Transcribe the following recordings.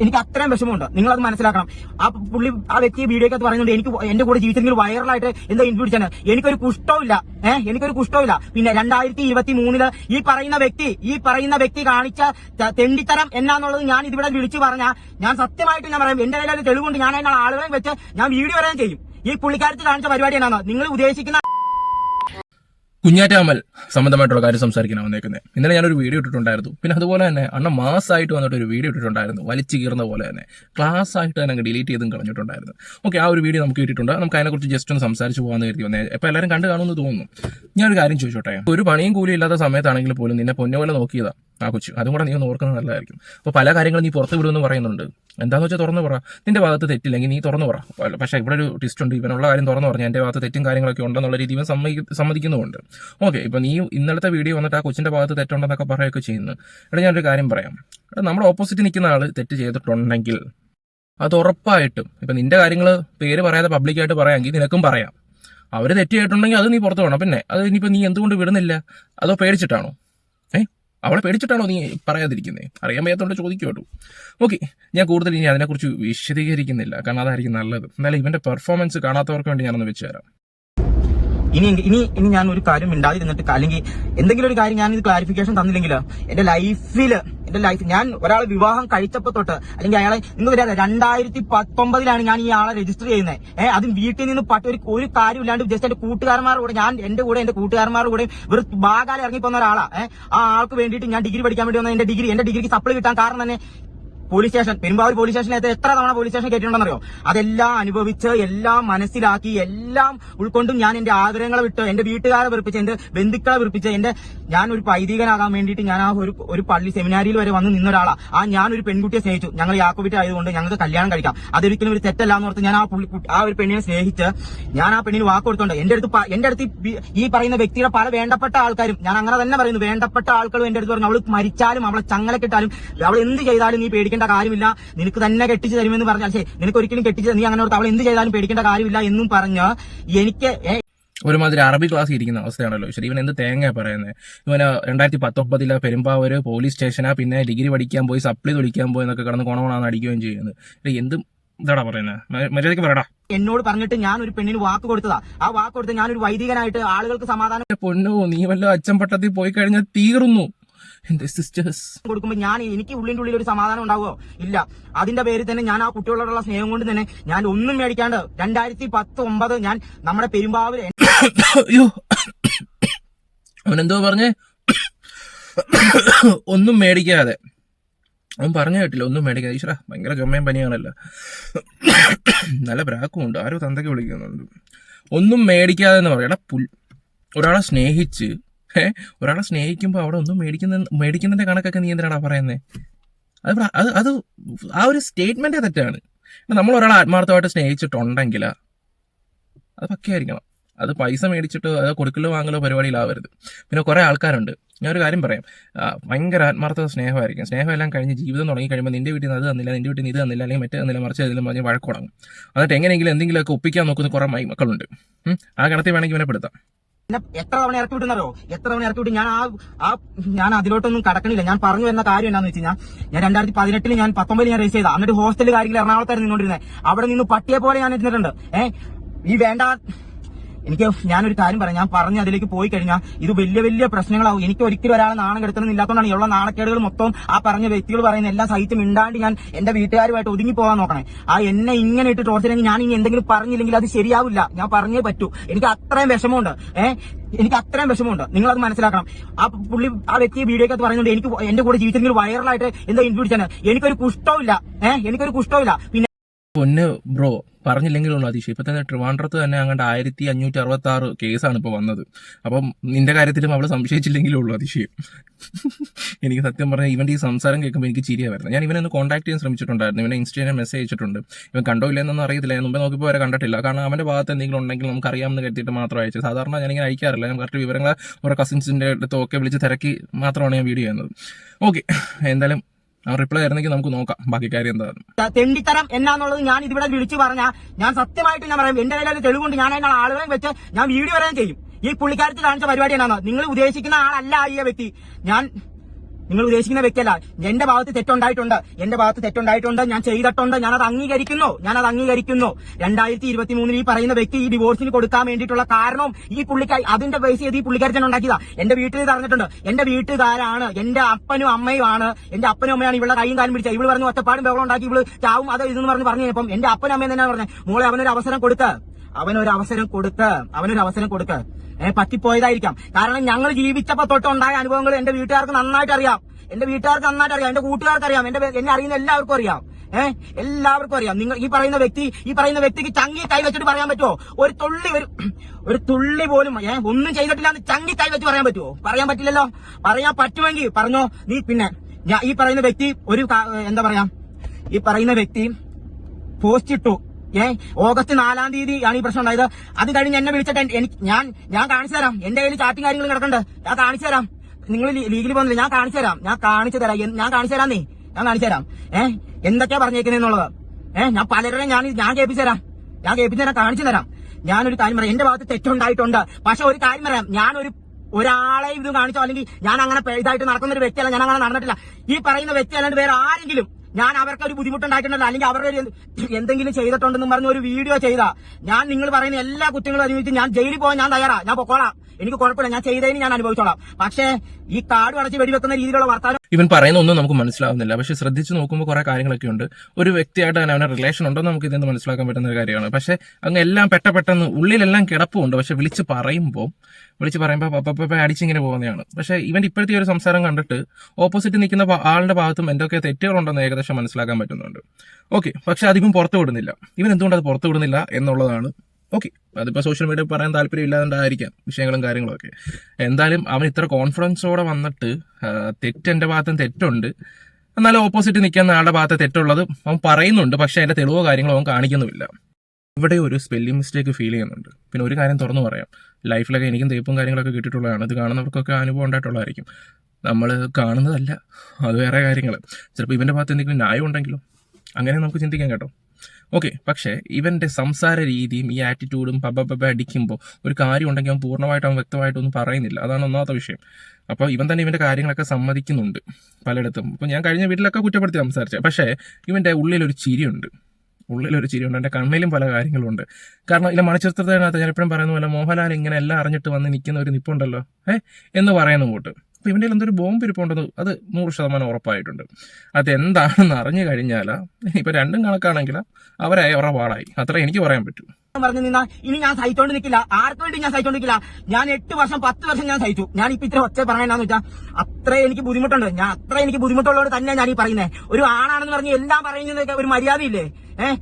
എനിക്ക് അത്രയും വിഷമമുണ്ട്. നിങ്ങൾ അത് മനസ്സിലാക്കണം. ആ പുള്ളി ആ വ്യക്തി വീഡിയോക്കകത്ത് പറയുന്നുണ്ട് എനിക്ക് എന്റെ കൂടെ ജീവിച്ചെങ്കിൽ വൈറലായിട്ട് എന്താ ഇൻഫ്ലുവൻസാണ് എനിക്കൊരു കുഷ്ടമില്ല ഏഹ് എനിക്കൊരു കുഷ്ടമില്ല പിന്നെ രണ്ടായിരത്തി ഇരുപത്തി മൂന്നിൽ ഈ പറയുന്ന വ്യക്തി ഈ പറയുന്ന വ്യക്തി കാണിച്ച തെണ്ടിത്തരം എന്നാന്നുള്ളത് ഞാൻ ഇതിവിടെ വിളിച്ചു പറഞ്ഞ ഞാൻ സത്യമായിട്ട് ഞാൻ പറയാം. എന്റെ കയ്യിൽ തെളിവുണ്ട്. ഞാൻ അതിനുള്ള ആളുകളെ വെച്ച് ഞാൻ വീഡിയോ വരാൻ ചെയ്യും. ഈ പുള്ളിക്കാരത്തിൽ കാണിച്ച പരിപാടി എന്നാണ്. നിങ്ങൾ ഉദ്ദേശിക്കുന്ന കുഞ്ഞാറ്റാമൽ സംബന്ധമായിട്ടുള്ള കാര്യം സംസാരിക്കാൻ വന്നേക്കുന്നത് ഇന്നലെ ഞാനൊരു വീഡിയോ ഇട്ടിട്ടുണ്ടായിരുന്നു. പിന്നെ അതുപോലെ തന്നെ അണ്ണ മാസമായിട്ട് വന്നിട്ട് ഒരു വീഡിയോ ഇട്ടിട്ടുണ്ടായിരുന്നു. വലിച്ചു കീറുന്ന പോലെ തന്നെ. ക്ലാസ് ആയിട്ട് തന്നെ ഡിലീറ്റ് ചെയ്തും കളഞ്ഞിട്ടുണ്ടായിരുന്നു. ഓക്കെ ആ ഒരു വീഡിയോ നമുക്ക് കിട്ടിയിട്ടുണ്ട്. നമുക്ക് അതിനെക്കുറിച്ച് ജസ്റ്റ് ഒന്ന് സംസാരിച്ച് പോകാമെന്ന് കരുതി വന്നേ. അപ്പോൾ എല്ലാവരും കണ്ടു കാണുമെന്ന് തോന്നുന്നു. ഞാനൊരു കാര്യം ചോദിച്ചോട്ടെ? ഒരു പണിയും കൂലി ഇല്ലാത്ത സമയത്താണെങ്കിൽ പോലും നിന്നെ പൊന്നുപോലെ നോക്കിയതാ. ആ കൊച്ചു. അതും കൂടെ നീ ഒന്ന് ഓർക്കുന്നത് നല്ലതായിരിക്കും. അപ്പോൾ പല കാര്യങ്ങളും നീ പുറത്ത് വിടുമെന്ന് പറയുന്നുണ്ട്. എന്താന്ന് വെച്ചാൽ തുറന്നു പറ. നിന്റെ ഭാഗത്ത് തെറ്റില്ലെങ്കിൽ നീ തുറന്നു പറ. പക്ഷെ ഇവിടെ ഒരു ട്വിസ്റ്റ് ഉണ്ട്. ഇവനുള്ള കാര്യം തുറന്നു പറഞ്ഞു എന്റെ ഭാഗത്ത് തെറ്റും കാര്യങ്ങളൊക്കെ ഉണ്ടെന്നുള്ള രീതിയിൽ സമ്മതി സമ്മതിക്കുന്നുമുണ്ട്. ഓക്കെ ഇപ്പം നീ ഇന്നലത്തെ വീഡിയോ വന്നിട്ട് ആ കൊച്ചിന്റെ ഭാഗത്ത് തെറ്റുണ്ടെന്നൊക്കെ പറയുകയൊക്കെ ചെയ്യുന്നു. ഇവിടെ ഞാനൊരു കാര്യം പറയാം. ഇവിടെ നമ്മുടെ ഓപ്പോസിറ്റ് നിൽക്കുന്ന ആൾ തെറ്റ് ചെയ്തിട്ടുണ്ടെങ്കിൽ അത് ഉറപ്പായിട്ടും ഇപ്പം നിന്റെ കാര്യങ്ങൾ പേര് പറയാതെ പബ്ലിക്കായിട്ട് പറയാമെങ്കിൽ നിനക്കും പറയാം. അവർ തെറ്റ് ചെയ്തിട്ടുണ്ടെങ്കിൽ അത് നീ പുറത്ത് വേണം പിന്നെ അത് ഇനിയിപ്പോൾ നീ എന്തുകൊണ്ട് വിടുന്നില്ല? അതോ പേടിച്ചിട്ടാണോ? അവളെ പേടിച്ചിട്ടാണോ നീ പറയാതിരിക്കുന്നത് അറിയാൻ വയ്യാത്തോണ്ട് ചോദിക്കുവാട്ടു ഓക്കെ ഞാൻ കൂടുതൽ ഇനി അതിനെക്കുറിച്ച് വിശദീകരിക്കുന്നില്ല. കാരണം അതായിരിക്കും നല്ലത്. എന്നാലും ഇവന്റെ പെർഫോമൻസ് കാണാത്തവർക്ക് വേണ്ടി ഞാനൊന്ന് വെച്ച് തരാം. ഇനി ഇനി ഇനി ഞാൻ ഒരു കാര്യം മിണ്ടാതിരുന്നിട്ട് അല്ലെങ്കിൽ എന്തെങ്കിലും ഒരു കാര്യം ഞാൻ ഇത് ക്ലാരിഫിക്കേഷൻ തന്നില്ലെങ്കിൽ എന്റെ ലൈഫിൽ എന്റെ ലൈഫ് ഞാൻ ഒരാളെ വിവാഹം കഴിച്ചപ്പോ തൊട്ട് അല്ലെങ്കിൽ അയാളെ നിങ്ങൾ വരാതെ രണ്ടായിരത്തി പത്തൊമ്പതിലാണ് ഞാൻ ഈ ആളെ രജിസ്റ്റർ ചെയ്യുന്നത് ഏഹ് അതും വീട്ടിൽ നിന്ന് പട്ട ഒരു ഒരു കാര്യമില്ലാണ്ട് ജസ്റ്റ് എന്റെ കൂട്ടുകാരന്മാരുടെ കൂടെ ഞാൻ എന്റെ കൂടെ എന്റെ കൂട്ടുകാരന്മാരുടെ കൂടെ വെറും ബാഗാലെ പോകുന്ന ഒരാളാ. ഏഹ് ആ ആൾക്ക് വേണ്ടിയിട്ട് ഞാൻ ഡിഗ്രി പഠിക്കാൻ വേണ്ടി വന്ന എന്റെ ഡിഗ്രി എന്റെ ഡിഗ്രിക്ക് സപ്ലൈ കിട്ടാൻ കാരണം തന്നെ പോലീസ് സ്റ്റേഷൻ പെരുമ്പാവൂർ പോലീസ് സ്റ്റേഷനകത്ത് എത്ര തവണ പോലീസ് സ്റ്റേഷൻ കയറ്റിയിട്ടുണ്ടെന്നറിയോ അതെല്ലാം അനുഭവിച്ച് എല്ലാം മനസ്സിലാക്കി എല്ലാം ഉൾക്കൊണ്ടും ഞാൻ എന്റെ ആഗ്രഹങ്ങളെ വിട്ട് എന്റെ വീട്ടുകാരെ വെറുപ്പിച്ച് എന്റെ ബന്ധുക്കളെ വെറുപ്പിച്ച് എന്റെ ഞാൻ ഒരു പൈതികനാകാൻ വേണ്ടിയിട്ട് ഞാൻ ആ ഒരു ഒരു പള്ളി സെമിനാരിയിൽ വരെ വന്ന് നിന്ന ഒരാളാ ആ ഞാൻ ഒരു പെൺകുട്ടിയെ സ്നേഹിച്ചു. ഞങ്ങൾ യാക്കോബിറ്റ് ആയതുകൊണ്ട് ഞങ്ങൾക്ക് കല്യാണം കഴിക്കാം. അതൊരിക്കലും ഒരു തെറ്റല്ല എന്ന് ഓർത്ത് ഞാൻ ആ ആ ഒരു പെണ്ണിനെ സ്നേഹിച്ച് ഞാൻ ആ പെണ്ണിന് വാക്ക് കൊടുത്തോണ്ട് എന്റെ അടുത്ത് എന്റെ അടുത്ത് ഈ- പറയുന്ന വ്യക്തിയുടെ പല വേണ്ടപ്പെട്ട ആൾക്കാരും ഞാൻ അങ്ങനെ തന്നെ പറയുന്നു വേണ്ടപ്പെട്ട ആൾക്കാരും എന്റെ അടുത്ത് പറഞ്ഞു അവൾ മരിച്ചാലും അവളെ ചങ്ങലക്കിട്ടാലും അവൾ എന്ത് ചെയ്താലും നീ പേടിക്കേണ്ട കാര്യമില്ല. നിനക്ക് തന്നെ കെട്ടിച്ച് തരുമെന്ന് പറഞ്ഞാൽ ശരി. നിനക്ക് ഒരിക്കലും കെട്ടിച്ച് നീ അങ്ങനെ അവൾ എന്ത് ചെയ്താലും പേടിക്കേണ്ട കാര്യമില്ല എന്നും പറഞ്ഞ് എനിക്ക് ഒരുമാതിരി അറബി ക്ലാസ് ഇരിക്കുന്ന അവസ്ഥയാണല്ലോ. ശരി ഇവൻ എന്ത് തേങ്ങ പറയുന്നത് ഇവന് രണ്ടായിരത്തി പത്തൊമ്പതിലെ പെരുമ്പാവൂർ പോലീസ് സ്റ്റേഷനാ പിന്നെ ഡിഗ്രി പഠിക്കാൻ പോയി സപ്ലി തൊളിക്കാൻ പോയി എന്നൊക്കെ കടന്ന് കോണോണാന്ന് അടിക്കുകയും ചെയ്യുന്നത്. എന്ത് ഇതാടാ പറയുന്നത് മര്യാദയ്ക്ക് പറയടാ. എന്നോട് പറഞ്ഞിട്ട് ഞാൻ ഒരു പെണ്ണിന് വാക്ക് കൊടുത്തതാ. ആ വാക്ക് കൊടുത്ത് ഒരു വൈദികനായിട്ട് ആളുകൾക്ക് സമാധാനം പൊന്നോ നീ വല്ല അച്ഛൻ പട്ടത്തിൽ പോയി കഴിഞ്ഞാൽ തീർന്നു. എന്റെ സിസ്റ്റേഴ്സ് കൊടുക്കുമ്പോൾ ഞാൻ എനിക്ക് ഉള്ളിന്റെ ഉള്ളിൽ ഒരു സമാധാനം ഉണ്ടാവുമോ? ഇല്ല. അതിന്റെ പേരിൽ തന്നെ ഞാൻ ആ കുട്ടികളോടുള്ള സ്നേഹം കൊണ്ട് തന്നെ ഞാൻ ഒന്നും മേടിക്കാണ്ട് രണ്ടായിരത്തി പത്ത് ഒമ്പത് ഞാൻ നമ്മുടെ പെരുമ്പാവൂര് അയ്യോ. അവനെന്തോ പറഞ്ഞേ? ഒന്നും മേടിക്കാതെ. അവൻ പറഞ്ഞു കേട്ടില്ല ഒന്നും മേടിക്കാതെ. ഈശ്വര ഭയങ്കര ചുമയും പനിയാണല്ലോ. നല്ല ബ്രാക്കും ഉണ്ട്. ആരോ തന്തയ്ക്ക് വിളിക്കുന്നുണ്ട്. ഒന്നും മേടിക്കാതെ എന്ന് പറയടാ പുൽ ഒരാളെ സ്നേഹിച്ച് ഏ ഒരാളെ സ്നേഹിക്കുമ്പോൾ അവിടെ ഒന്നും മേടിക്കുന്ന മേടിക്കുന്നതിന്റെ കണക്കൊക്കെ നീ എന്തിനാടാ പറയുന്നത് അത് അത് അത് ആ ഒരു സ്റ്റേറ്റ്മെന്റേ തെറ്റാണ്. നമ്മൾ ഒരാളെ ആത്മാർത്ഥമായിട്ട് സ്നേഹിച്ചിട്ടുണ്ടെങ്കിൽ അത് പക്കയായിരിക്കണം. അത് പൈസ മേടിച്ചിട്ട് അത് കൊടുക്കലോ വാങ്ങലോ പരിപാടിയിലാവരുത്. പിന്നെ കുറേ ആൾക്കാരുണ്ട്. ഞാൻ ഒരു കാര്യം പറയാം. ഭയങ്കര ആത്മാർത്ഥ സ്നേഹമായിരിക്കും. സ്നേഹമെല്ലാം കഴിഞ്ഞ് ജീവിതം തുടങ്ങി കഴിയുമ്പോൾ നിന്റെ വീട്ടിൽ നിന്ന് അത് തന്നില്ല നിന്റെ വീട്ടിൽ നിന്ന് ഇത് തന്നില്ല അല്ലെങ്കിൽ മറ്റേ തന്നില്ല മറിച്ച് അതിലും പറഞ്ഞ് വഴക്ക് തുടങ്ങും. എന്നിട്ട് എങ്ങനെയെങ്കിലും എന്തെങ്കിലുമൊക്കെ ഒപ്പിക്കാൻ നോക്കുന്ന കുറേ മക്കളുണ്ട് ആ കണത്തിൽ വേണമെങ്കിൽ ഇവനെ പെടുത്താം. എന്നെ എത്ര തവണ ഇറക്കി വിട്ടുന്നറിയോ എത്ര തവണ ഇറക്കി വിട്ടു ഞാൻ ആ ഞാൻ അതിലോട്ടൊന്നും കടക്കണില്ല. ഞാൻ പറഞ്ഞു വരുന്ന കാര്യം എന്താണെന്ന് വെച്ച് കഴിഞ്ഞാൽ ഞാൻ രണ്ടായിരത്തി പതിനെട്ടിൽ ഞാൻ പത്തൊമ്പതിൽ ഞാൻ രജിസ്റ്റർ ചെയ്ത. എന്നിട്ട് ഹോസ്റ്റൽ കാര്യങ്ങൾ എറണാകുളത്തായിരുന്നു നിന്നുകൊണ്ടിരുന്നത് അവിടെ നിന്ന് പട്ടിയെ പോലെ ഞാൻ ഇരുന്നിട്ടുണ്ട് ഏഹ് ഈ വേണ്ട എനിക്ക് ഞാനൊരു കാര്യം പറയാം. ഞാൻ പറഞ്ഞ് അതിലേക്ക് പോയി കഴിഞ്ഞാൽ ഇത് വലിയ വലിയ പ്രശ്നങ്ങളാവും. എനിക്ക് ഒരിക്കലും ഒരാളെ നാണം കെടുത്തണമെന്നില്ലാത്തതുകൊണ്ടാണ് ഉള്ള നാണക്കേടുകൾ മൊത്തം ആ പറഞ്ഞ വ്യക്തികൾ പറയുന്ന എല്ലാ സഹിത്തും ഇണ്ടാണ്ട് ഞാൻ എന്റെ വീട്ടുകാരുമായിട്ട് ഒതുങ്ങി പോകാൻ നോക്കണേ. ആ എന്നെ ഇങ്ങനെ ഇട്ട് ടോർച്ചർ ഞാൻ ഇനി എന്തെങ്കിലും പറഞ്ഞില്ലെങ്കിൽ അത് ശരിയാവില്ല. ഞാൻ പറഞ്ഞേ പറ്റൂ. എനിക്ക് അത്രയും വിഷമമുണ്ട്. ഏഹ് എനിക്ക് അത്രയും വിഷമമുണ്ട്. നിങ്ങൾ അത് മനസ്സിലാക്കണം. ആ പുള്ളി ആ വ്യക്തി വീഡിയോക്കകത്ത് പറയുന്നുണ്ട് എനിക്ക് എന്റെ കൂടെ ജീവിച്ചെങ്കിൽ വൈറലായിട്ട് എന്താ ഇൻഫ്ലുവൻസാണ് എനിക്കൊരു കുഷ്ടമില്ല ഏഹ് എനിക്കൊരു കുഷ്ടമില്ല പൊന്ന് ബ്രോ പറഞ്ഞില്ലെങ്കിലുള്ള അതിശയം ഇപ്പൊ തന്നെ ട്രിവാൻഡ്രത്ത് തന്നെ അങ്ങോട്ട് ആയിരത്തി അഞ്ഞൂറ്റി അറുപത്തി ആറ് കേസാണ് ഇപ്പൊ വന്നത്. അപ്പം നിന്റെ കാര്യത്തിലും അവൾ സംശയിച്ചില്ലെങ്കിലുള്ളൂ അതിശയം എനിക്ക് സത്യം പറഞ്ഞാൽ ഇവന്റെ ഈ സംസാരം കേൾക്കുമ്പോൾ എനിക്ക് ചിരിയാ വരുന്നത്. ഞാൻ ഇവനെ ഒന്ന് കോൺടാക്ട് ചെയ്യാൻ ശ്രമിച്ചിട്ടുണ്ടായിരുന്നു. ഇവനെ ഇൻസ്റ്റയിൽ മെസ്സേജ് അയച്ചിട്ടുണ്ട്. ഇവൻ കണ്ടോ ഇല്ലെന്നൊന്നും അറിയത്തില്ല. ഞാൻ മുമ്പേ നോക്കിയപ്പോൾ വരെ കണ്ടിട്ടില്ല. കാരണം അവന്റെ ഭാഗത്ത് എന്തെങ്കിലും ഉണ്ടെങ്കിൽ നമുക്ക് അറിയാമെന്ന് കരുതിയിട്ട് മാത്രം അയച്ചു സാധാരണ ഞാനിങ്ങനെ അയക്കാറില്ല. ഞാൻ കറക്റ്റ് വിവരങ്ങൾ ഓരോ കസിൻസിന്റെ അടുത്തൊക്കെ വിളിച്ച് തിരക്കി മാത്രമാണ് ഞാൻ വീഡിയോ ചെയ്യുന്നത്. ഓക്കെ എന്തായാലും ആ റിപ്ലൈ ആയിരുന്നെങ്കിൽ നമുക്ക് നോക്കാം ബാക്കി കാര്യം എന്താണ് തെണ്ടിത്തരം എന്നാന്നുള്ളത് ഞാൻ ഇതിവിടെ വിളിച്ചു പറഞ്ഞ ഞാൻ സത്യമായിട്ട് ഞാൻ പറയാം. എന്റെ കയ്യിൽ തെളിവുണ്ട്. ഞാൻ അതിനുള്ള ആളുകളെ വെച്ച് ഞാൻ വീഡിയോ വരാൻ ചെയ്യും. ഈ പുള്ളിക്കാരത്തിൽ കാണിച്ച പരിപാടി എന്നാണ് നിങ്ങൾ ഉദ്ദേശിക്കുന്ന ആളല്ല ഈ വ്യക്തി. ഞാൻ നിങ്ങൾ ഉദ്ദേശിക്കുന്ന വ്യക്തിയല്ല. എന്റെ ഭാഗത്ത് തെറ്റുണ്ടായിട്ടുണ്ട്. എന്റെ ഭാഗത്ത് തെറ്റുണ്ടായിട്ടുണ്ട്. ഞാൻ ചെയ്തിട്ടുണ്ട്. ഞാൻ അത് അംഗീകരിക്കുന്നു. ഞാൻ അത് അംഗീകരിക്കുന്നു. രണ്ടായിരത്തി ഇരുപത്തി മൂന്നിൽ ഈ പറയുന്ന വ്യക്തി ഈ ഡിവോഴ്സിന് കൊടുക്കാൻ വേണ്ടിയിട്ടുള്ള കാരണം ഈ പുള്ളിക്കായി അതിന്റെ പൈസ ഈ പുള്ളിക്കാരൻ ഉണ്ടാക്കിയതാ. എന്റെ വീട്ടിൽ തറഞ്ഞിട്ടുണ്ട് എന്റെ വീട്ടുകാരാണ്. എന്റെ അപ്പനും അമ്മയുമാണ് എന്റെ അപ്പനും അമ്മയാണ് ഇവിടെ കൈയും കാലും പിടിച്ചത്. ഇവൾ പറഞ്ഞു ഒറ്റപ്പാടും ബഹളം ഉണ്ടാക്കി ഇവൾ ചാവും അത് ഇതെന്ന് പറഞ്ഞ് പറഞ്ഞു കഴിഞ്ഞപ്പം എന്റെ അപ്പനും അമ്മയും തന്നെയാണ് പറഞ്ഞത് മോളെ അവനൊരു അവസരം കൊടുത്ത് അവനൊരു അവസരം കൊടുത്ത് അവനൊരു അവസരം കൊടുക്ക്. പറ്റിപ്പോയതായിരിക്കാം. കാരണം ഞങ്ങൾ ജീവിച്ചപ്പോ തൊട്ടുണ്ടായ അനുഭവങ്ങൾ എന്റെ വീട്ടുകാർക്ക് നന്നായിട്ട് അറിയാം. എന്റെ വീട്ടുകാർക്ക് നന്നായിട്ട് അറിയാം. എന്റെ കൂട്ടുകാർക്ക് അറിയാം. എന്റെ എന്നെ അറിയുന്ന എല്ലാവർക്കും അറിയാം. ഏഹ് എല്ലാവർക്കും അറിയാം. നിങ്ങൾ ഈ പറയുന്ന വ്യക്തി ഈ പറയുന്ന വ്യക്തിക്ക് ചങ്ങി കൈ വെച്ചിട്ട് പറയാൻ പറ്റുമോ ഒരു തുള്ളി ഒരു ഒരു തുള്ളി പോലും ഏഹ് ഒന്നും ചെയ്തിട്ടില്ല എന്ന് ചങ്ങി കൈ വെച്ച് പറയാൻ പറ്റുമോ പറയാൻ പറ്റില്ലല്ലോ. പറയാൻ പറ്റുമെങ്കിൽ പറഞ്ഞോ. നീ പിന്നെ ഈ പറയുന്ന വ്യക്തി ഒരു എന്താ പറയാ? ഈ പറയുന്ന വ്യക്തി പോസ്റ്റ് ഇട്ടു. ഏ ഓഗസ്റ്റ് നാലാം തീയതി ആണ് ഈ പ്രശ്നം ഉണ്ടായത്. അത് കഴിഞ്ഞ് എന്നെ വിളിച്ചിട്ട് എനിക്ക് ഞാൻ ഞാൻ കാണിച്ചു തരാം. എന്റെ കയ്യിൽ ചാറ്റും കാര്യങ്ങളും കിടക്കണ്ട്. ഞാൻ കാണിച്ചു തരാം. നിങ്ങൾ ലീഗിൽ പോകുന്നില്ല. ഞാൻ കാണിച്ചു തരാം. ഞാൻ കാണിച്ചു തരാം. ഞാൻ കാണിച്ചു തരാം നീ. ഞാൻ കാണിച്ചു തരാം. ഏ എന്തൊക്കെയാ പറഞ്ഞേക്കുന്നത് ഏ ഞാൻ പലരുടെയും ഞാൻ ഞാൻ കേൾപ്പിച്ചു തരാം. ഞാൻ കേൾപ്പിച്ചു തരാം കാണിച്ചു തരാം. ഞാനൊരു കാര്യം പറയാം. എന്റെ ഭാഗത്ത് തെറ്റുണ്ടായിട്ടുണ്ട്. പക്ഷെ ഒരു കാര്യം പറയാം. ഞാനൊരു ഒരാളെ ഇത് കാണിച്ചോ? അല്ലെങ്കിൽ ഞാൻ അങ്ങനെ ഇതായിട്ട് നടക്കുന്ന ഒരു വ്യക്തിയല്ല. ഞാൻ അങ്ങനെ നടന്നിട്ടില്ല. ഈ പറയുന്ന വ്യക്തി അല്ലാണ്ട് വേറെ ആരെങ്കിലും ഞാൻ അവർക്ക് ഒരു ബുദ്ധിമുട്ടുണ്ടായിട്ടുണ്ടല്ലോ. അല്ലെങ്കിൽ അവരുടെ ഒരു എന്ത്- എന്തെങ്കിലും ചെയ്തിട്ടുണ്ടെന്നും പറഞ്ഞ ഒരു വീഡിയോ ചെയ്താ. ഞാൻ നിങ്ങൾ പറയുന്ന എല്ലാ കുറ്റങ്ങളും അനുഭവിച്ച് ഞാൻ ജയിലിൽ പോകാൻ ഞാൻ തയ്യാറാ. ഞാൻ പൊക്കോളാം. എനിക്ക് കുഴപ്പമില്ല ഞാൻ ചെയ്തതിന് ഞാൻ അനുഭവിച്ചോളാം. പക്ഷേ ഈ കാട് അടച്ച് വെടിവെക്കുന്ന രീതിയിലുള്ള വർത്താനം ഇവൻ പറയുന്ന ഒന്നും നമുക്ക് മനസ്സിലാവുന്നില്ല. പക്ഷെ ശ്രദ്ധിച്ച് നോക്കുമ്പോൾ കുറെ കാര്യങ്ങളൊക്കെ ഉണ്ട്. ഒരു വ്യക്തിയായിട്ട് തന്നെ അവനെ റിലേഷൻ ഉണ്ടെന്ന് നമുക്ക് ഇതിന് മനസ്സിലാക്കാൻ പറ്റുന്ന ഒരു കാര്യമാണ്. പക്ഷെ അങ്ങ് എല്ലാം പെട്ട പെട്ടെന്ന് ഉള്ളിലെല്ലാം കിടപ്പുണ്ട്. പക്ഷെ വിളിച്ച് പറയുമ്പോൾ വിളിച്ച് പറയുമ്പോൾ പപ്പ അടിച്ചിങ്ങനെ പോകുന്നതാണ്. പക്ഷെ ഇവന്റെ ഇപ്പോഴത്തെ ഒരു സംസാരം കണ്ടിട്ട് ഓപ്പോസിറ്റ് നിൽക്കുന്ന ആളുടെ ഭാഗത്തും എന്തൊക്കെ തെറ്റുകളുണ്ടെന്ന് ഏകദേശം മനസ്സിലാക്കാൻ പറ്റുന്നുണ്ട്. ഓക്കെ പക്ഷെ അധികം പുറത്തു വിടുന്നില്ല ഇവൻ എന്തുകൊണ്ട് അത് പുറത്തു വിടുന്നില്ല എന്നുള്ളതാണ് ഓക്കെ അതിപ്പോൾ സോഷ്യൽ മീഡിയ പറയാൻ താല്പര്യം ഇല്ലാതുകൊണ്ടായിരിക്കാം വിഷയങ്ങളും കാര്യങ്ങളും ഒക്കെ എന്തായാലും അവൻ ഇത്ര കോൺഫിഡൻസോടെ വന്നിട്ട് തെറ്റ് എന്റെ ഭാഗത്തും തെറ്റുണ്ട്. എന്നാലും ഓപ്പോസിറ്റ് നിൽക്കുന്ന ആളുടെ ഭാഗത്ത് തെറ്റുള്ളത് അവൻ പറയുന്നുണ്ട് പക്ഷേ അതിന്റെ തെളിവോ കാര്യങ്ങളോ അവൻ കാണിക്കുന്നുമില്ല. ഇവിടെ ഒരു സ്പെല്ലിംഗ് മിസ്റ്റേക്ക് ഫീൽ ചെയ്യുന്നുണ്ട്. പിന്നെ ഒരു കാര്യം തുറന്നു പറയാം. ലൈഫിലൊക്കെ എനിക്കും തേപ്പും കാര്യങ്ങളൊക്കെ കിട്ടിയിട്ടുള്ളതാണ്. ഇത് കാണുന്നവർക്കൊക്കെ അനുഭവം ഉണ്ടായിട്ടുള്ളതായിരിക്കും. നമ്മൾ കാണുന്നതല്ല. അത് വേറെ കാര്യങ്ങൾ ചിലപ്പോൾ ഇവന്റെ ഭാഗത്ത് എന്തെങ്കിലും ന്യായം ഉണ്ടെങ്കിലോ? അങ്ങനെ നമുക്ക് ചിന്തിക്കാം കേട്ടോ. ഓക്കെ പക്ഷേ ഇവന്റെ സംസാര രീതിയും ഈ ആറ്റിറ്റ്യൂഡും പബ പബ അടിക്കുമ്പോൾ ഒരു കാര്യം ഉണ്ടെങ്കിൽ അവൻ പൂർണമായിട്ട് അവൻ വ്യക്തമായിട്ടൊന്നും പറയുന്നില്ല. അതാണ് ഒന്നാമത്തെ വിഷയം. അപ്പോൾ ഇവൻ തന്നെ ഇവന്റെ കാര്യങ്ങളൊക്കെ സമ്മതിക്കുന്നുണ്ട് പലയിടത്തും. അപ്പോൾ ഞാൻ കഴിഞ്ഞ വീട്ടിലൊക്കെ കുറ്റപ്പെടുത്തി സംസാരിച്ചത്. പക്ഷേ ഇവന്റെ ഉള്ളിലൊരു ചിരിയുണ്ട്. ഉള്ളിലൊരു ചിരിയുണ്ട്. എന്റെ കണ്ണിലും പല കാര്യങ്ങളുണ്ട്. കാരണം ഇല്ല മണിച്ചിത്രത്തിനകത്ത് ഞാൻ എപ്പോഴും പറയുന്ന പോലെ മോഹൻലാൽ ഇങ്ങനെ എല്ലാം അറിഞ്ഞിട്ട് വന്ന് നിൽക്കുന്ന ഒരു നിപ്പുണ്ടല്ലോ ഏ? എന്ന് പറയുന്ന കൂട്ട്. അപ്പോൾ ഇവന്റെ എന്തൊരു ബോംബ് ഇരിപ്പുണ്ടെന്ന് അത് നൂറ് ശതമാനം ഉറപ്പായിട്ടുണ്ട്. അത് എന്താണെന്ന് അറിഞ്ഞു കഴിഞ്ഞാൽ ഇപ്പം രണ്ടും കണക്കാണെങ്കിൽ അവരായി അവരുടെ പാടായി. അത്ര എനിക്ക് പറയാൻ പറ്റും. പറഞ്ഞു നിന്നാ ഇനി ഞാൻ സഹിച്ചോണ്ട് നിൽക്കില്ല ആർക്കും വേണ്ടി ഞാൻ സഹിച്ചോണ്ട് നിൽക്കില്ല ഞാൻ എട്ട് വർഷം പത്ത് വർഷം ഞാൻ സഹിച്ചു. ഞാൻ ഇപ്പൊ ഇത്ര ഒച്ച പറയാനാന്ന് വെച്ചാൽ അത്ര എനിക്ക് ബുദ്ധിമുട്ടുണ്ട്. ഞാൻ അത്ര എനിക്ക് ബുദ്ധിമുട്ടുള്ളവർ തന്നെ ഞാൻ ഈ പറയുന്നത് ഒരു ആണാണെന്ന് പറഞ്ഞ് എല്ലാം പറയുന്നതൊക്കെ ഒരു മര്യാദയില്ലേ? ഏഹ്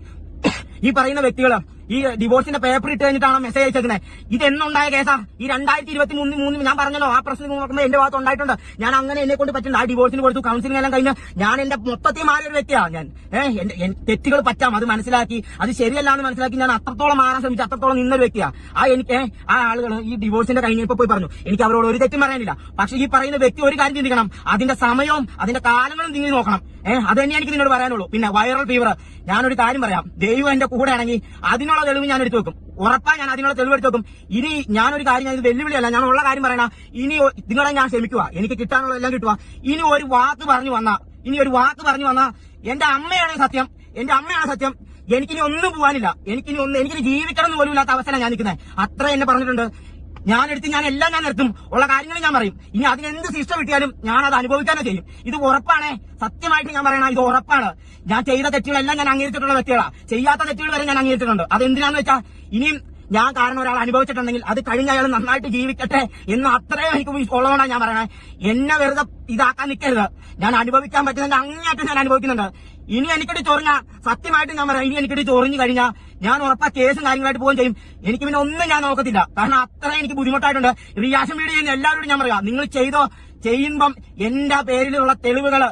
ഈ പറയുന്ന വ്യക്തികൾ ഈ ഡിവോഴ്സിന്റെ പേപ്പർ ഇട്ട് കഴിഞ്ഞിട്ടാണ് മെസ്സേജ് അയച്ചേക്കുന്നത് ഇത് എന്നുണ്ടായ കേസാ. ഈ രണ്ടായിരത്തി ഇരുപത്തി മൂന്ന് മൂന്ന് ഞാൻ പറഞ്ഞല്ലോ ആ പ്രശ്നം നോക്കുമ്പോൾ എന്റെ ഭാഗത്ത് ഉണ്ടായിട്ടുണ്ട്. ഞാൻ അങ്ങനെ എന്നെ കൊണ്ട് പറ്റുന്നുണ്ട് ആ ഡിവോഴ്സിന് കൊടുത്തു കൗൺസിലിംഗ് എല്ലാം കഴിഞ്ഞ് ഞാൻ എന്റെ മൊത്തത്തിൽ മാറിയ ഒരു വ്യക്തിയാണ് ഞാൻ. ഏഹ് തെറ്റുകൾ പറ്റാം അത് മനസ്സിലാക്കി. അത് ശരിയല്ല എന്ന് മനസ്സിലാക്കി ഞാൻ അത്രത്തോളം മാറാൻ ശ്രമിച്ചു അത്രത്തോളം നിന്നൊരു വ്യക്തിയാ. ആ എനിക്ക് ആ ആളുകൾ ഈ ഡിവോഴ്സിന്റെ കഴിഞ്ഞപ്പോൾ പോയി പറഞ്ഞു. എനിക്ക് അവരോട് ഒരു തെറ്റും പറയാനില്ല. പക്ഷെ ഈ പറയുന്ന വ്യക്തി ഒരു കാര്യം ചിന്തിക്കണം. അതിന്റെ സമയവും അതിന്റെ കാലങ്ങളും നിങ്ങൾ നോക്കണം. ഏഹ് അത് തന്നെയാണ് എനിക്ക് നിന്നോട് പറയാനുള്ളൂ. പിന്നെ വൈറൽ ഫീവർ ഞാനൊരു കാര്യം പറയാം. ദൈവം എന്റെ കൂടെ ആണെങ്കിൽ അതിനുള്ള തെളിവ് ഞാൻ എടുത്തു വെക്കും. ഉറപ്പാ ഞാൻ അതിനുള്ള തെളിവ് എടുത്തു വെക്കും. ഇനി ഞാനൊരു കാര്യം ഞാൻ ഇത് വെല്ലുവിളിയല്ല. ഞാൻ ഉള്ള കാര്യം പറയണ ഇനി നിങ്ങളെ ഞാൻ ക്ഷമിക്കുക. എനിക്ക് കിട്ടാനുള്ള എല്ലാം കിട്ടുക. ഇനി ഒരു വാക്ക് പറഞ്ഞു വന്ന ഇനി ഒരു വാക്ക് പറഞ്ഞു വന്ന എന്റെ അമ്മയാണ് സത്യം. എന്റെ അമ്മയാണ് സത്യം. എനിക്കിനി ഒന്നും പോകാനില്ല എനിക്കിനി ഒന്നും എനിക്കിനി ജീവിക്കണം എന്ന് പോലും ഇല്ലാത്ത അവസ്ഥ ഞാൻ നിൽക്കുന്നത് അത്ര എന്നെ പറഞ്ഞിട്ടുണ്ട്. ഞാൻ എടുത്ത് ഞാൻ എല്ലാം ഞാൻ നിർത്തും. ഉള്ള കാര്യങ്ങൾ ഞാൻ പറയും. ഇനി അതിന് എന്ത് ശിക്ഷ കിട്ടിയാലും ഞാൻ അത് അനുഭവിക്കാനേ ചെയ്യും. ഇത് ഉറപ്പാണ്. സത്യമായിട്ട് ഞാൻ പറയണ ഇത് ഉറപ്പാണ്. ഞാൻ ചെയ്ത തെറ്റുകളെല്ലാം ഞാൻ അംഗീകരിച്ചിട്ടുള്ള വ്യക്തികളാണ് ചെയ്യാത്ത തെറ്റുകൾ വരെ ഞാൻ അംഗീകരിച്ചിട്ടുണ്ട്. അത് എന്തിനാന്ന് വെച്ചാൽ ഇനിയും ഞാൻ കാരണം ഒരാൾ അനുഭവിച്ചിട്ടുണ്ടെങ്കിൽ അത് കഴിഞ്ഞ അയാൾ നന്നായിട്ട് ജീവിക്കട്ടെ എന്ന് അത്രയും എനിക്ക് ഉള്ളതുകൊണ്ടാണ് ഞാൻ പറയണേ. എന്നെ വെറുതെ ഇതാക്കാൻ നിൽക്കരുത് ഞാൻ അനുഭവിക്കാൻ പറ്റുന്നതിന്റെ അങ്ങേയറ്റം ഞാൻ അനുഭവിക്കുന്നുണ്ട്. ഇനി എനിക്കിട്ട് ചൊറിഞ്ഞ സത്യമായിട്ട് ഞാൻ പറയാം ഇനി എനിക്കിട്ട് ചൊറിഞ്ഞു കഴിഞ്ഞാൽ ഞാൻ ഉറപ്പാ കേസും കാര്യങ്ങളായിട്ട് പോവുകയും ചെയ്യും. എനിക്ക് പിന്നെ ഒന്നും ഞാൻ നോക്കത്തില്ല. കാരണം അത്ര എനിക്ക് ബുദ്ധിമുട്ടായിട്ടുണ്ട്. റിയാക്ഷൻ വീഡിയോ ചെയ്യുന്ന എല്ലാവരോടും ഞാൻ പറയാം. നിങ്ങൾ ചെയ്തോ ചെയ്യുമ്പം എന്റെ പേരിലുള്ള തെളിവുകൾ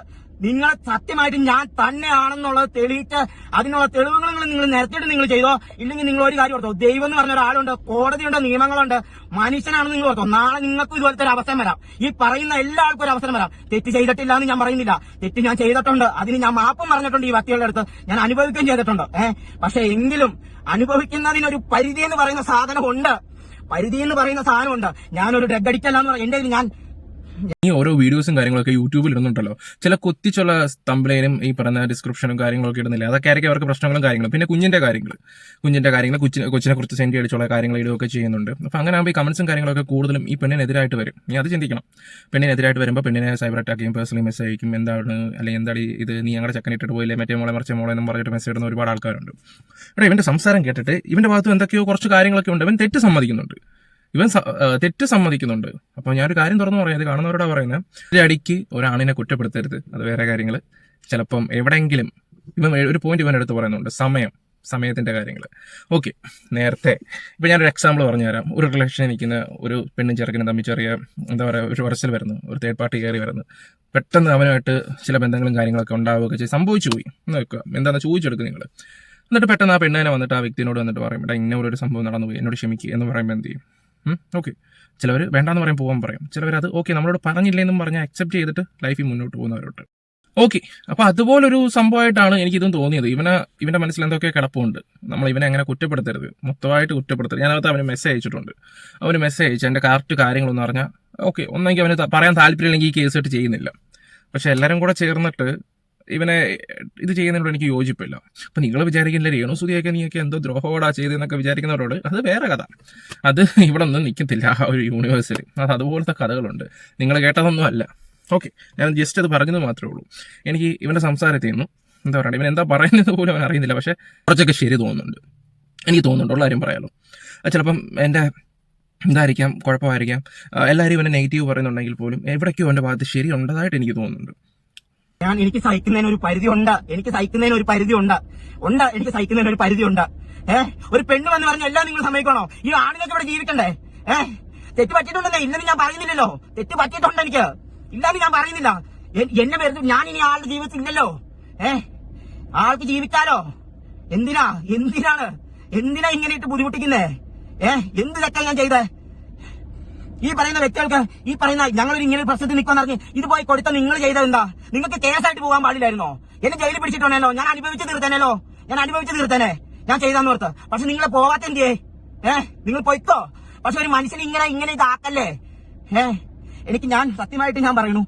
നിങ്ങൾ സത്യമായിട്ട് ഞാൻ തന്നെയാണെന്നുള്ളത് തെളിയിച്ച് അതിനുള്ള തെളിവുകൾ നിങ്ങൾ നിരത്തിയിട്ട് നിങ്ങൾ ചെയ്തോ? ഇല്ലെങ്കിൽ നിങ്ങൾ ഒരു കാര്യം ഓർത്തോ? ദൈവം എന്ന് പറഞ്ഞ ഒരാളുണ്ട് കോടതിയുണ്ട് നിയമങ്ങളുണ്ട്. മനുഷ്യനാണെന്ന് നിങ്ങൾ ഓർത്തോ? നാളെ നിങ്ങൾക്കും ഇതുപോലത്തെ ഒരു അവസരം വരാം. ഈ പറയുന്ന എല്ലാവർക്കും ഒരു അവസരം വരാം. തെറ്റ് ചെയ്തിട്ടില്ല എന്ന് ഞാൻ പറയുന്നില്ല. തെറ്റ് ഞാൻ ചെയ്തിട്ടുണ്ട്. അതിന് ഞാൻ മാപ്പും പറഞ്ഞിട്ടുണ്ട് ഈ വ്യക്തികളുടെ അടുത്ത്. ഞാൻ അനുഭവിക്കുകയും ചെയ്തിട്ടുണ്ട്. ഏഹ് പക്ഷെ എങ്കിലും അനുഭവിക്കുന്നതിനൊരു പരിധി എന്ന് പറയുന്ന സാധനമുണ്ട്. പരിധി എന്ന് പറയുന്ന സാധനമുണ്ട്. ഞാനൊരു ഡ്രഗ് അഡിക്റ്റ് അല്ല എന്ന് പറയും എന്റെ ഞാൻ ഈ ഓരോ വീഡിയോസും കാര്യങ്ങളൊക്കെ യൂട്യൂബിൽ ഇടുന്നുണ്ടല്ലോ. ചില കൊത്തിച്ചുള്ള തമ്പ്ലേനും ഈ പറഞ്ഞ ഡിസ്ക്രിപ്ഷനും കാര്യങ്ങളൊക്കെ ഇടുന്നില്ല? അതൊക്കെ ആയിരിക്കും അവർക്ക് പ്രശ്നങ്ങളും കാര്യങ്ങളും. പിന്നെ കുഞ്ഞിന്റെ കാര്യങ്ങൾ. കുഞ്ഞിന്റെ കാര്യങ്ങൾ കൊച്ചിനെ കൊച്ചിനെ കുറിച്ച് സെൻഡ് അടിച്ചുള്ള കാര്യങ്ങൾ ഇടുകയൊക്കെ ചെയ്യുന്നുണ്ട്. അപ്പോൾ അങ്ങനെ ആകുമ്പോൾ ഈ കമന്റ്സും കാര്യങ്ങളൊക്കെ കൂടുതലും ഈ പെണ്ണിനെതിരായിട്ട് വരും. നീ അത് ചിന്തിക്കണം. പെണ്ണിനെതിരായിട്ട് വരുമ്പോൾ പെണ്ണിനെ സൈബർ അറ്റാക്ക് ചെയ്യും പേഴ്സണലി മെസ്സേജ് അയക്കും എന്താണ് അല്ലെങ്കിൽ എന്താണ് ഇത് നീ ഞങ്ങളുടെ ചെക്കൻ ഇട്ടിട്ട് പോയില്ലേ മറ്റേ മോളെ മറിച്ച മോളെ എന്നും പറഞ്ഞിട്ട് മെസ്സേജ് ഇടുന്ന ഒരുപാട് ആൾക്കാരുണ്ട്. ഇവിടെ ഇവന്റെ സംസാരം കേട്ടിട്ട് ഇവന്റെ ഭാഗത്ത് എന്തൊക്കെയോ കുറച്ച് കാര്യങ്ങളൊക്കെ ഉണ്ട്. ഇവൻ തെറ്റ് സമ്മതിക്കുന്നുണ്ട്. ഇവൻ തെറ്റ് സമ്മതിക്കുന്നുണ്ട്. അപ്പോൾ ഞാനൊരു കാര്യം തുറന്നു പറയാം. ഇത് കാണുന്നവരോടാ പറയുന്നത് ഒരു അടിക്ക് ഒരാണിനെ കുറ്റപ്പെടുത്തരുത്. അത് വേറെ കാര്യങ്ങൾ ചിലപ്പം എവിടെയെങ്കിലും ഇവൻ ഒരു പോയിന്റ് ഇവൻ എടുത്ത് പറയുന്നുണ്ട്. സമയം. സമയത്തിന്റെ കാര്യങ്ങൾ ഓക്കെ നേരത്തെ. ഇപ്പൊ ഞാനൊരു എക്സാമ്പിൾ പറഞ്ഞു തരാം ഒരു റിലേഷൻ നിൽക്കുന്ന ഒരു പെണ്ണും ചെറുക്കനും തമ്മിൽ ചെറിയ എന്താ പറയുക ഒരു വർഷൽ വരുന്നു. ഒരു തേർഡ് പാർട്ടി കയറി വരുന്നു. പെട്ടെന്ന് അവനുമായിട്ട് ചില ബന്ധങ്ങളും കാര്യങ്ങളൊക്കെ ഉണ്ടാവുകയൊക്കെ ചെയ്ത്. സംഭവിച്ചു പോയി. എന്ന് വെക്കുക. എന്താണെന്ന് ചോദിച്ചെടുക്കുക നിങ്ങൾ എന്നിട്ട് പെട്ടെന്ന് ആ പെണ്ണിനെ വന്നിട്ട് ആ വ്യക്തിനോട് വന്നിട്ട് പറയും ഇന്ന ഒരു സംഭവം നടന്നു പോയി എന്നോട് ക്ഷമിക്കുക എന്ന് പറയുമ്പോൾ എന്ത് ചെയ്യും? ഓക്കെ ചിലവർ വേണ്ടാന്ന് പറയും പോകാൻ പറയും. ചിലവർ അത് ഓക്കെ നമ്മളോട് പറഞ്ഞില്ലെന്നും പറഞ്ഞ് അക്സെപ്റ്റ് ചെയ്തിട്ട് ലൈഫിൽ മുന്നോട്ട് പോകുന്നവരുണ്ട്. ഓക്കെ അപ്പൊ അതുപോലൊരു സംഭവമായിട്ടാണ് എനിക്ക് ഇതും തോന്നിയത്. ഇവന് ഇവന്റെ മനസ്സിൽ എന്തൊക്കെ കിടപ്പുണ്ട്. നമ്മൾ ഇവനെ അങ്ങനെ കുറ്റപ്പെടുത്തരുത്. മൊത്തമായിട്ട് കുറ്റപ്പെടുത്തരുത്. ഞാനകത്ത് അവന് മെസ്സേജ് അയച്ചിട്ടുണ്ട്. അവന് മെസ്സേജ് അയച്ചു എന്റെ കറക്റ്റ് കാര്യങ്ങളൊന്നും പറഞ്ഞാൽ ഓക്കെ ഒന്നെങ്കിൽ അവന് പറയാൻ താല്പര്യമില്ലെങ്കിൽ ഈ കേസ് ആയിട്ട് ചെയ്യുന്നില്ല. പക്ഷെ എല്ലാവരും കൂടെ ചേർന്നിട്ട് ഇവനെ ഇത് ചെയ്യുന്നതിനോട് എനിക്ക് യോജിപ്പില്ല. അപ്പൊ നിങ്ങൾ വിചാരിക്കില്ല രേണു സുതിയൊക്കെ നീയൊക്കെ എന്തോ ദ്രോഹോടാ ചെയ്തെന്നൊക്കെ വിചാരിക്കുന്നവരോട് അത് വേറെ കഥ. അത് ഇവിടെ ഒന്നും നിൽക്കത്തില്ല ആ ഒരു യൂണിവേഴ്സിൽ അത് അതുപോലത്തെ കഥകളുണ്ട്. നിങ്ങൾ കേട്ടതൊന്നും അല്ല. ഓക്കെ ഞാൻ ജസ്റ്റ് അത് പറഞ്ഞത് മാത്രമേ ഉള്ളൂ. എനിക്ക് ഇവന്റെ സംസാരത്തിൽ നിന്നും എന്താ പറയുക ഇവൻ എന്താ പറയുന്നത് പോലും അറിയുന്നില്ല. പക്ഷെ കുറച്ചൊക്കെ ശരി തോന്നുന്നുണ്ട്. എനിക്ക് തോന്നുന്നുണ്ട് ഉള്ള കാര്യം പറയാലോ. അത് ചിലപ്പം എന്റെ എന്തായിരിക്കാം കുഴപ്പമായിരിക്കാം. എല്ലാവരും ഇവനെ നെഗറ്റീവ് പറയുന്നുണ്ടെങ്കിൽ പോലും എവിടേക്കോ എന്റെ ഭാഗത്ത് ശരി ഉണ്ടതായിട്ട് എനിക്ക് തോന്നുന്നുണ്ട്. ഞാൻ എനിക്ക് സഹിക്കുന്നതിന് ഒരു പരിധി ഉണ്ട്. എനിക്ക് സഹിക്കുന്നതിന് ഒരു പരിധി ഉണ്ട്. ഉണ്ട് എനിക്ക് സഹിക്കുന്നതിന് ഒരു പരിധി ഉണ്ട്. ഏഹ് ഒരു പെണ്ണ് വന്ന് പറഞ്ഞ എല്ലാം നിങ്ങൾ സമ്മതിക്കണോ? ഈ ആണുങ്ങൾക്ക് ഇവിടെ ജീവിക്കണ്ടേ? ഏഹ് തെറ്റ് പറ്റിയിട്ടുണ്ടെന്നേ ഇല്ലെന്ന് ഞാൻ പറയുന്നില്ലല്ലോ. തെറ്റ് പറ്റിയിട്ടുണ്ട് എനിക്ക്. ഇല്ലാന്ന് ഞാൻ പറയുന്നില്ല. എന്നെ വെറുതെ ഞാൻ ഇനി ആളുടെ ജീവിതത്തിൽ ഇല്ലല്ലോ ഏ ആൾക്ക് ജീവിച്ചാലോ? എന്തിനാ? എന്തിനാണ്? എന്തിനാ ഇങ്ങനെ ഇട്ട് ബുദ്ധിമുട്ടിക്കുന്നേ? ഏഹ് എന്ത് തെറ്റാ ഞാൻ ചെയ്തേ? ഈ പറയുന്ന വ്യക്തികൾക്ക് ഈ പറയുന്ന ഞങ്ങൾ ഇങ്ങനെ പ്രശ്നത്തിൽ നിൽക്കാൻ പറഞ്ഞ് ഇത് പോയി കൊടുത്ത നിങ്ങൾ ചെയ്തത് എന്താ? നിങ്ങൾക്ക് കേസായിട്ട് പോകാൻ പാടില്ലായിരുന്നോ? എന്നെ ജയിലിൽ പിടിച്ചിട്ടുണ്ടല്ലോ. ഞാൻ അനുഭവിച്ച് തീർത്തേനല്ലോ. ഞാൻ അനുഭവിച്ച് തീർത്തേനെ. ഞാൻ ചെയ്താന്ന് ഓർത്ത്. പക്ഷെ നിങ്ങൾ പോവാത്ത എന്തിയേ? ഏ? നിങ്ങൾ പൊയ്ക്കോ. പക്ഷെ ഒരു മനുഷ്യൻ ഇങ്ങനെ ഇങ്ങനെ ഇതാക്കല്ലേ ഏ? എനിക്ക് ഞാൻ സത്യമായിട്ട് ഞാൻ പറയുന്നു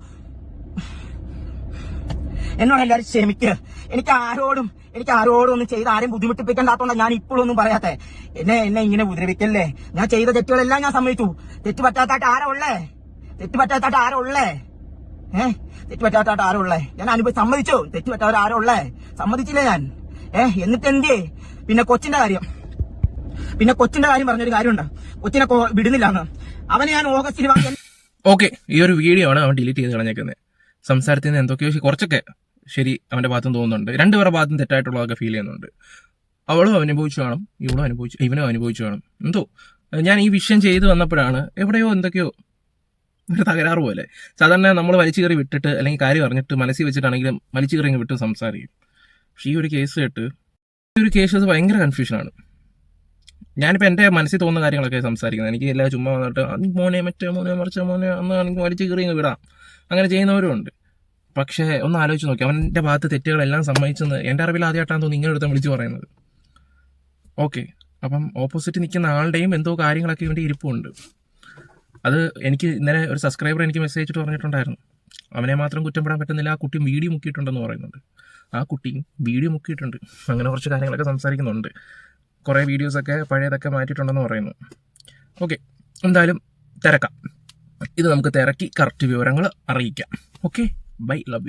എന്നോട് എല്ലാവരും ക്ഷമിക്ക്. എനിക്ക് ആരോടും എനിക്ക് ആരോടും ഒന്നും ചെയ്ത് ആരെയും ബുദ്ധിമുട്ടിപ്പിക്കേണ്ടാത്തോണ്ടാണ് ഞാൻ ഇപ്പോഴും ഒന്നും പറയാത്തെ. എന്നെ എന്നെ ഇങ്ങനെ ഉപദ്രവിക്കല്ലേ? ഞാൻ ചെയ്ത തെറ്റുകളെല്ലാം ഞാൻ സമ്മതിച്ചു. തെറ്റ് പറ്റാത്തായിട്ട് ആരാ ഉള്ളേ? തെറ്റ് പറ്റാത്തായിട്ട് ആരാ ഉള്ളേ? ഏഹ് തെറ്റ് പറ്റാത്തായിട്ട് ആരാ ഉള്ളേ? ഞാൻ അനുഭവം സമ്മതിച്ചു. തെറ്റ് പറ്റാത്ത ആരാ ഉള്ളേ? സമ്മതിച്ചില്ലേ ഞാൻ. ഏഹ് എന്നിട്ട് എന്തേ പിന്നെ കൊച്ചിന്റെ കാര്യം. പിന്നെ കൊച്ചിന്റെ കാര്യം പറഞ്ഞൊരു കാര്യമുണ്ട്. കൊച്ചിനെ വിടുന്നില്ലാന്ന്. അവനെ ഞാൻ ഓഗസ്റ്റിൽ ഓക്കെ ഈ ഒരു വീഡിയോ ആണ് അവൻ ഡിലീറ്റ് ചെയ്ത് കളഞ്ഞേക്കുന്നത്. സംസാരത്തിൽ നിന്ന് എന്തൊക്കെയോ കുറച്ചൊക്കെ ശരി അവന്റെ ഭാഗത്തും തോന്നുന്നുണ്ട്. രണ്ടുപേരുടെ ഭാഗത്തും തെറ്റായിട്ടുള്ളതൊക്കെ ഫീൽ ചെയ്യുന്നുണ്ട്. അവളും അനുഭവിച്ചു കാണും ഇവളും അനുഭവിച്ചു ഇവനും അനുഭവിച്ചു കാണും. എന്തോ? ഞാൻ ഈ വിഷയം ചെയ്തു വന്നപ്പോഴാണ് എവിടെയോ എന്തൊക്കെയോ ഒരു തകരാറ് പോലെ. സാധാരണ നമ്മൾ വലിച്ചു കയറി വിട്ടിട്ട് അല്ലെങ്കിൽ കാര്യം അറിഞ്ഞിട്ട് മനസ്സിൽ വെച്ചിട്ടാണെങ്കിലും വലിച്ചു കയറി വിട്ട് സംസാരിക്കും. പക്ഷേ ഈ ഒരു കേസ് കേട്ട് ഈ ഒരു കേസ് ഭയങ്കര കൺഫ്യൂഷനാണ് ഞാനിപ്പോൾ എന്റെ മനസ്സിൽ തോന്നുന്ന കാര്യങ്ങളൊക്കെ സംസാരിക്കുന്നത്. എനിക്ക് എല്ലാ ചുമ്മാ വന്നിട്ട് "ആ, മോനെ മറ്റേ മോനെ മറിച്ച മോനെ അന്നാണെങ്കിൽ വലിച്ചു കയറി വിടാം. അങ്ങനെ ചെയ്യുന്നവരും ഉണ്ട്. പക്ഷേ ഒന്ന് ആലോചിച്ച് നോക്കി. അവന്റെ ഭാഗത്ത് തെറ്റുകളെല്ലാം സമ്മതിച്ചെന്ന് എന്റെ അറിവിൽ ആദ്യമായിട്ടാണ് തോന്നുന്നു ഇങ്ങനെ എടുത്ത് വിളിച്ച് പറയുന്നത്. ഓക്കെ. അപ്പം ഓപ്പോസിറ്റ് നിൽക്കുന്ന ആളുടെയും എന്തോ കാര്യങ്ങളൊക്കെ ഇവന്റെ ഇരിപ്പുണ്ട്. അത് എനിക്ക് ഇന്നലെ ഒരു സബ്സ്ക്രൈബർ എനിക്ക് മെസ്സേജ് ഇട്ട് പറഞ്ഞിട്ടുണ്ടായിരുന്നു. അവനെ മാത്രം കുറ്റം പെടാൻ പറ്റുന്നില്ല ആ കുട്ടി വീഡിയോ മുക്കിയിട്ടുണ്ടെന്ന് പറയുന്നുണ്ട്. ആ കുട്ടിയും വീഡിയോ മുക്കിയിട്ടുണ്ട്. അങ്ങനെ കുറച്ച് കാര്യങ്ങളൊക്കെ സംസാരിക്കുന്നുണ്ട്. കുറേ വീഡിയോസൊക്കെ പഴയതൊക്കെ മാറ്റിയിട്ടുണ്ടെന്ന് പറയുന്നു. ഓക്കെ. എന്തായാലും തിരക്കാം. ഇത് നമുക്ക് തിരക്കി കറക്റ്റ് വിവരങ്ങൾ അറിയിക്കാം. ഓക്കെ. baiklah